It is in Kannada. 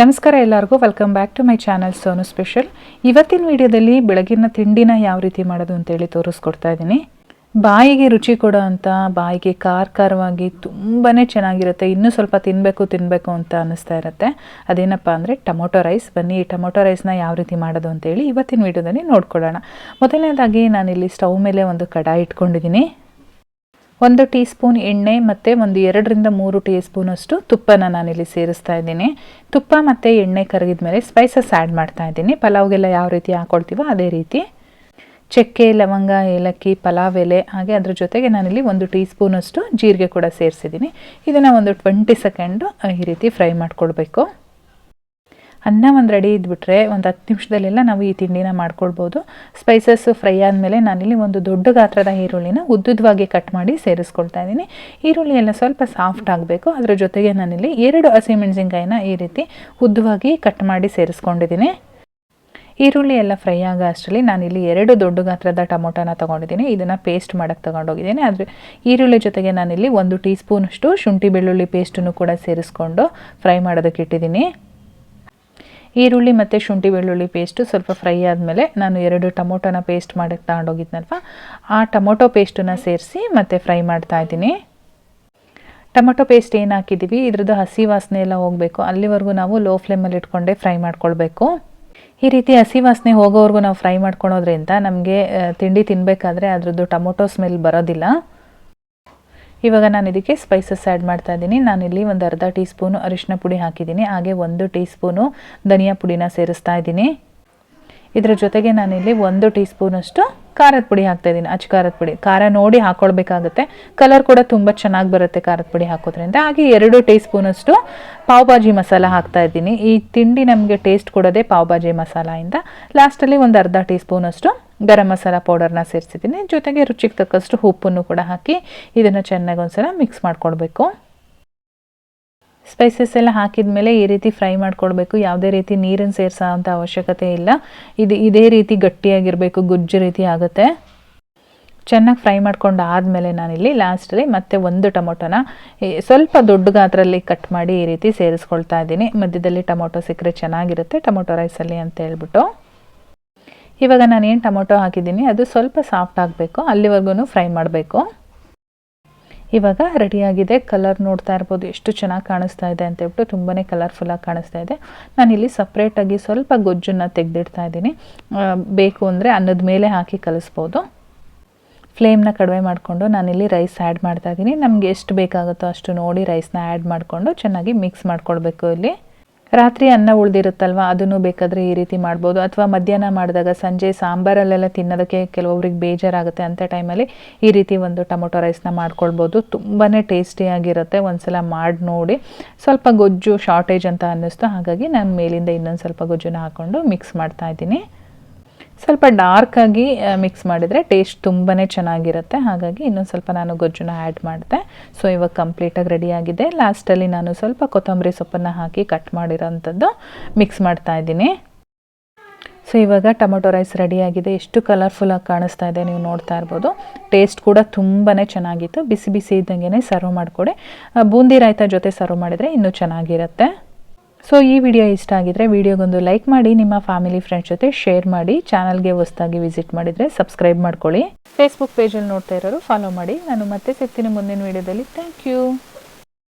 ನಮಸ್ಕಾರ ಎಲ್ಲರಿಗೂ. Welcome back to my channel Sonu special ಇವತ್ತಿನ ವಿಡಿಯೋದಲ್ಲಿ ಬೆಳಗಿನ ತಿಂಡಿನ ಯಾವ ರೀತಿ ಮಾಡೋದು ಅಂತೇಳಿ ತೋರಿಸ್ಕೊಡ್ತಾ ಇದ್ದೀನಿ. ಬಾಯಿಗೆ ರುಚಿ ಕೊಡೋ ಅಂತ, ಬಾಯಿಗೆ ಖಾರ ಖಾರವಾಗಿ ತುಂಬಾ ಚೆನ್ನಾಗಿರುತ್ತೆ, ಇನ್ನೂ ಸ್ವಲ್ಪ ತಿನ್ನಬೇಕು ತಿನ್ನಬೇಕು ಅಂತ ಅನ್ನಿಸ್ತಾ ಇರುತ್ತೆ. ಅದೇನಪ್ಪ ಅಂದರೆ ಟೊಮೊಟೊ ರೈಸ್. ಬನ್ನಿ, ಈ ಟೊಮೊಟೊ ರೈಸ್ನ ಯಾವ ರೀತಿ ಮಾಡೋದು ಅಂತೇಳಿ ಇವತ್ತಿನ ವಿಡಿಯೋದಲ್ಲಿ ನೋಡ್ಕೊಳ್ಳೋಣ. ಮೊದಲನೇದಾಗಿ ನಾನಿಲ್ಲಿ ಸ್ಟವ್ ಮೇಲೆ ಒಂದು ಕಡಾಯಿ ಇಟ್ಕೊಂಡಿದ್ದೀನಿ. ಒಂದು ಟೀ ಸ್ಪೂನ್ ಎಣ್ಣೆ ಮತ್ತು ಒಂದು ಎರಡರಿಂದ ಮೂರು ಟೀ ಸ್ಪೂನಷ್ಟು ತುಪ್ಪನ ನಾನಿಲ್ಲಿ ಸೇರಿಸ್ತಾ ಇದ್ದೀನಿ. ತುಪ್ಪ ಮತ್ತು ಎಣ್ಣೆ ಕರಗಿದ ಮೇಲೆ ಸ್ಪೈಸಸ್ ಆ್ಯಡ್ ಮಾಡ್ತಾ ಇದ್ದೀನಿ. ಪಲಾವ್ಗೆಲ್ಲ ಯಾವ ರೀತಿ ಹಾಕ್ಕೊಳ್ತೀವೋ ಅದೇ ರೀತಿ. ಚಕ್ಕೆ, ಲವಂಗ, ಏಲಕ್ಕಿ, ಪಲಾವ್ ಎಲೆ, ಹಾಗೆ ಅದ್ರ ಜೊತೆಗೆ ನಾನಿಲ್ಲಿ ಒಂದು ಟೀ ಸ್ಪೂನಷ್ಟು ಜೀರಿಗೆ ಕೂಡ ಸೇರಿಸಿದ್ದೀನಿ. ಇದನ್ನು ಒಂದು ಟ್ವೆಂಟಿ ಸೆಕೆಂಡು ಈ ರೀತಿ ಫ್ರೈ ಮಾಡ್ಕೊಳ್ಬೇಕು. ಅನ್ನ ಒಂದು ರೆಡಿ ಇದ್ಬಿಟ್ರೆ ಒಂದು ಹತ್ತು ನಿಮಿಷದಲ್ಲೆಲ್ಲ ನಾವು ಈ ತಿಂಡಿನ ಮಾಡ್ಕೊಳ್ಬೋದು. ಸ್ಪೈಸಸ್ ಫ್ರೈ ಆದಮೇಲೆ ನಾನಿಲ್ಲಿ ಒಂದು ದೊಡ್ಡ ಗಾತ್ರದ ಈರುಳ್ಳಿನ ಉದ್ದುದ್ವಾಗಿ ಕಟ್ ಮಾಡಿ ಸೇರಿಸ್ಕೊಳ್ತಾ ಇದ್ದೀನಿ. ಈರುಳ್ಳಿ ಎಲ್ಲ ಸ್ವಲ್ಪ ಸಾಫ್ಟ್ ಆಗಬೇಕು. ಅದರ ಜೊತೆಗೆ ನಾನಿಲ್ಲಿ ಎರಡು ಹಸಿಮೆಣಸಿನ್ಕಾಯಿನ ಈ ರೀತಿ ಉದ್ದವಾಗಿ ಕಟ್ ಮಾಡಿ ಸೇರಿಸ್ಕೊಂಡಿದ್ದೀನಿ. ಈರುಳ್ಳಿ ಎಲ್ಲ ಫ್ರೈ ಆಗೋ ಅಷ್ಟರಲ್ಲಿ ನಾನಿಲ್ಲಿ ಎರಡು ದೊಡ್ಡ ಗಾತ್ರದ ಟೊಮೊಟೊನ ತೊಗೊಂಡಿದ್ದೀನಿ. ಇದನ್ನು ಪೇಸ್ಟ್ ಮಾಡೋಕ್ಕೆ ತೊಗೊಂಡೋಗಿದ್ದೀನಿ. ಆದರೆ ಈರುಳ್ಳಿ ಜೊತೆಗೆ ನಾನಿಲ್ಲಿ ಒಂದು ಟೀ ಸ್ಪೂನಷ್ಟು ಶುಂಠಿ ಬೆಳ್ಳುಳ್ಳಿ ಪೇಸ್ಟನ್ನು ಕೂಡ ಸೇರಿಸ್ಕೊಂಡು ಫ್ರೈ ಮಾಡೋದಕ್ಕೆ ಇಟ್ಟಿದ್ದೀನಿ. ಈರುಳ್ಳಿ ಮತ್ತು ಶುಂಠಿ ಬೆಳ್ಳುಳ್ಳಿ ಪೇಸ್ಟು ಸ್ವಲ್ಪ ಫ್ರೈ ಆದಮೇಲೆ ನಾನು ಎರಡು ಟೊಮೊಟೊನ ಪೇಸ್ಟ್ ಮಾಡೋಕ್ಕೆ ತಗೊಂಡೋಗಿದ್ನಲ್ವ? ಆ ಟೊಮೊಟೊ ಪೇಸ್ಟನ್ನು ಸೇರಿಸಿ ಮತ್ತು ಫ್ರೈ ಮಾಡ್ತಾ ಇದ್ದೀನಿ. ಟೊಮೊಟೊ ಪೇಸ್ಟ್ ಏನು ಹಾಕಿದ್ದೀವಿ ಇದ್ರದ್ದು ಹಸಿ ವಾಸನೆ ಎಲ್ಲ ಹೋಗಬೇಕು. ಅಲ್ಲಿವರೆಗೂ ನಾವು ಲೋ ಫ್ಲೇಮಲ್ಲಿ ಇಟ್ಕೊಂಡೆ ಫ್ರೈ ಮಾಡ್ಕೊಳ್ಬೇಕು. ಈ ರೀತಿ ಹಸಿ ವಾಸನೆ ಹೋಗೋವರೆಗೂ ನಾವು ಫ್ರೈ ಮಾಡ್ಕೊಳೋದ್ರಿಂದ ನಮಗೆ ತಿಂಡಿ ತಿನ್ನಬೇಕಾದ್ರೆ ಅದ್ರದ್ದು ಟೊಮೊಟೊ ಸ್ಮೆಲ್ ಬರೋದಿಲ್ಲ. ಇವಾಗ ನಾನು ಇದಕ್ಕೆ ಸ್ಪೈಸಸ್ ಆ್ಯಡ್ ಮಾಡ್ತಾ ಇದ್ದೀನಿ. ನಾನಿಲ್ಲಿ ಒಂದು ಅರ್ಧ ಟೀ ಸ್ಪೂನು ಅರಿಶಿನ ಪುಡಿ ಹಾಕಿದ್ದೀನಿ. ಹಾಗೆ ಒಂದು ಟೀ ಸ್ಪೂನು ಧನಿಯಾ ಪುಡಿನ ಸೇರಿಸ್ತಾ ಇದ್ದೀನಿ. ಇದರ ಜೊತೆಗೆ ನಾನಿಲ್ಲಿ ಒಂದು ಟೀ ಸ್ಪೂನಷ್ಟು ಖಾರದ ಪುಡಿ ಹಾಕ್ತಾ ಇದ್ದೀನಿ. ಅಚ್ಚ ಖಾರದ ಪುಡಿ. ಖಾರ ನೋಡಿ ಹಾಕ್ಕೊಳ್ಬೇಕಾಗುತ್ತೆ ಕಲರ್ ಕೂಡ ತುಂಬ ಚೆನ್ನಾಗಿ ಬರುತ್ತೆ ಖಾರದ ಪುಡಿ ಹಾಕೋದ್ರಿಂದ. ಹಾಗೆ ಎರಡು ಟೀ ಸ್ಪೂನಷ್ಟು ಪಾವ್ ಭಾಜಿ ಮಸಾಲ ಹಾಕ್ತಾ ಇದ್ದೀನಿ. ಈ ತಿಂಡಿ ನಮಗೆ ಟೇಸ್ಟ್ ಕೊಡೋದೇ ಪಾವ್ ಭಾಜಿ ಮಸಾಲೆಯಿಂದ ಲಾಸ್ಟಲ್ಲಿ ಒಂದು ಅರ್ಧ ಟೀ ಸ್ಪೂನಷ್ಟು ಗರಂ ಮಸಾಲ ಪೌಡರ್ನ ಸೇರಿಸಿದ್ದೀನಿ. ಜೊತೆಗೆ ರುಚಿಗೆ ತಕ್ಕಷ್ಟು ಉಪ್ಪನ್ನು ಕೂಡ ಹಾಕಿ ಇದನ್ನು ಚೆನ್ನಾಗಿ ಒಂದ್ಸಲ ಮಿಕ್ಸ್ ಮಾಡಿಕೊಡ್ಬೇಕು ಸ್ಪೈಸಸ್ ಎಲ್ಲ ಹಾಕಿದ ಮೇಲೆ ಈ ರೀತಿ ಫ್ರೈ ಮಾಡ್ಕೊಳ್ಬೇಕು. ಯಾವುದೇ ರೀತಿ ನೀರನ್ನು ಸೇರಿಸೋ ಅಂಥ ಅವಶ್ಯಕತೆ ಇಲ್ಲ. ಇದು ಇದೇ ರೀತಿ ಗಟ್ಟಿಯಾಗಿರಬೇಕು, ಗುಜ್ಜು ರೀತಿ ಆಗುತ್ತೆ. ಚೆನ್ನಾಗಿ ಫ್ರೈ ಮಾಡ್ಕೊಂಡು ಆದಮೇಲೆ ನಾನಿಲ್ಲಿ ಲಾಸ್ಟಲ್ಲಿ ಮತ್ತೆ ಒಂದು ಟೊಮೊಟೊನ ಸ್ವಲ್ಪ ದೊಡ್ಡ ಗಾತ್ರಲ್ಲಿ ಕಟ್ ಮಾಡಿ ಈ ರೀತಿ ಸೇರಿಸ್ಕೊಳ್ತಾ ಇದ್ದೀನಿ. ಮಧ್ಯದಲ್ಲಿ ಟೊಮೊಟೊ ಸಿಕ್ಕರೆ ಚೆನ್ನಾಗಿರುತ್ತೆ, ಟೊಮೊಟೊ ರೈಸಲ್ಲಿ ಅಂತ ಹೇಳ್ಬಿಟ್ಟು. ಇವಾಗ ಏನು ಟೊಮೊಟೊ ಹಾಕಿದ್ದೀನಿ, ಅದು ಸ್ವಲ್ಪ ಸಾಫ್ಟ್ ಆಗಬೇಕು ಅಲ್ಲಿವರೆಗೂ ಫ್ರೈ ಮಾಡಬೇಕು. ಇವಾಗ ರೆಡಿಯಾಗಿದೆ ಕಲರ್ ನೋಡ್ತಾ ಇರ್ಬೋದು, ಎಷ್ಟು ಚೆನ್ನಾಗಿ ಕಾಣಿಸ್ತಾ ಇದೆ ಅಂತ ಹೇಳ್ಬಿಟ್ಟು ತುಂಬಾ ಕಲರ್ಫುಲ್ಲಾಗಿ ಕಾಣಿಸ್ತಾ ಇದೆ. ನಾನಿಲ್ಲಿ ಸಪ್ರೇಟಾಗಿ ಸ್ವಲ್ಪ ಗೊಜ್ಜನ್ನು ತೆಗೆದಿಡ್ತಾ ಇದ್ದೀನಿ. ಬೇಕು ಅಂದರೆ ಅನ್ನದ ಮೇಲೆ ಹಾಕಿ ಕಲಿಸ್ಬೋದು. ಫ್ಲೇಮ್ನ ಕಡಿಮೆ ಮಾಡಿಕೊಂಡು ನಾನಿಲ್ಲಿ ರೈಸ್ ಆ್ಯಡ್ ಮಾಡ್ತಾ ಇದ್ದೀನಿ. ನಮಗೆ ಎಷ್ಟು ಬೇಕಾಗುತ್ತೋ ಅಷ್ಟು ನೋಡಿ ರೈಸ್ನ ಆ್ಯಡ್ ಮಾಡಿಕೊಂಡು ಚೆನ್ನಾಗಿ ಮಿಕ್ಸ್ ಮಾಡ್ಕೊಳ್ಬೇಕು ಇಲ್ಲಿ. ರಾತ್ರಿ ಅನ್ನ ಉಳಿದಿರುತ್ತಲ್ವ? ಅದನ್ನು ಬೇಕಾದರೆ ಈ ರೀತಿ ಮಾಡ್ಬೋದು. ಅಥವಾ ಮಧ್ಯಾಹ್ನ ಮಾಡಿದಾಗ ಸಂಜೆ ಸಾಂಬಾರಲ್ಲೆಲ್ಲ ತಿನ್ನೋದಕ್ಕೆ ಕೆಲವೊಬ್ರಿಗೆ ಬೇಜಾರಾಗುತ್ತೆ ಅಂಥ ಟೈಮಲ್ಲಿ ಈ ರೀತಿ ಒಂದು ಟೊಮೊಟೊ ರೈಸ್ನ ಮಾಡ್ಕೊಳ್ಬೋದು. ತುಂಬಾ ಟೇಸ್ಟಿಯಾಗಿರುತ್ತೆ. ಒಂದ್ಸಲ ಮಾಡಿ ನೋಡಿ. ಸ್ವಲ್ಪ ಗೊಜ್ಜು ಶಾರ್ಟೇಜ್ ಅಂತ ಅನ್ನಿಸ್ತು. ಹಾಗಾಗಿ ನಾನು ಮೇಲಿಂದ ಇನ್ನೊಂದು ಸ್ವಲ್ಪ ಗೊಜ್ಜನ್ನ ಹಾಕ್ಕೊಂಡು ಮಿಕ್ಸ್ ಮಾಡ್ತಾ ಇದ್ದೀನಿ. ಸ್ವಲ್ಪ ಡಾರ್ಕಾಗಿ ಮಿಕ್ಸ್ ಮಾಡಿದರೆ ಟೇಸ್ಟ್ ತುಂಬಾ ಚೆನ್ನಾಗಿರುತ್ತೆ. ಹಾಗಾಗಿ ಇನ್ನೊಂದು ಸ್ವಲ್ಪ ನಾನು ಗೊಜ್ಜುನ ಆ್ಯಡ್ ಮಾಡಿದೆ. ಸೊ ಇವಾಗ ಕಂಪ್ಲೀಟಾಗಿ ರೆಡಿಯಾಗಿದೆ ಲಾಸ್ಟಲ್ಲಿ ನಾನು ಸ್ವಲ್ಪ ಕೊತ್ತಂಬರಿ ಸೊಪ್ಪನ್ನು ಹಾಕಿ ಕಟ್ ಮಾಡಿರೋಂಥದ್ದು ಮಿಕ್ಸ್ ಮಾಡ್ತಾ ಇದ್ದೀನಿ. ಸೊ ಇವಾಗ ಟೊಮೊಟೊ ರೈಸ್ ರೆಡಿಯಾಗಿದೆ ಎಷ್ಟು ಕಲರ್ಫುಲ್ಲಾಗಿ ಕಾಣಿಸ್ತಾ ಇದೆ ನೀವು ನೋಡ್ತಾ ಇರ್ಬೋದು. ಟೇಸ್ಟ್ ಕೂಡ ತುಂಬಾ ಚೆನ್ನಾಗಿತ್ತು. ಬಿಸಿ ಬಿಸಿ ಇದ್ದಂಗೆ ಸರ್ವ್ ಮಾಡಿಕೊಡಿ. ಬೂಂದಿ ರಾಯ್ತ ಜೊತೆ ಸರ್ವ್ ಮಾಡಿದರೆ ಇನ್ನೂ ಚೆನ್ನಾಗಿರುತ್ತೆ. ಸೊ ಈ ವಿಡಿಯೋ ಇಷ್ಟ ಆಗಿದ್ರೆ ವಿಡಿಯೋಗೊಂದು ಲೈಕ್ ಮಾಡಿ, ನಿಮ್ಮ ಫ್ಯಾಮಿಲಿ ಫ್ರೆಂಡ್ಸ್ ಜೊತೆ ಶೇರ್ ಮಾಡಿ ಚಾನಲ್ಗೆ ಹೊಸದಾಗಿ ವಿಸಿಟ್ ಮಾಡಿದರೆ ಸಬ್ಸ್ಕ್ರೈಬ್ ಮಾಡ್ಕೊಳ್ಳಿ. ಫೇಸ್ಬುಕ್ ಪೇಜಲ್ಲಿ ನೋಡ್ತಾ ಇರೋರು ಫಾಲೋ ಮಾಡಿ. ನಾನು ಮತ್ತೆ ಸಿಗ್ತೀನಿ ಮುಂದಿನ ವಿಡಿಯೋದಲ್ಲಿ ಥ್ಯಾಂಕ್ ಯು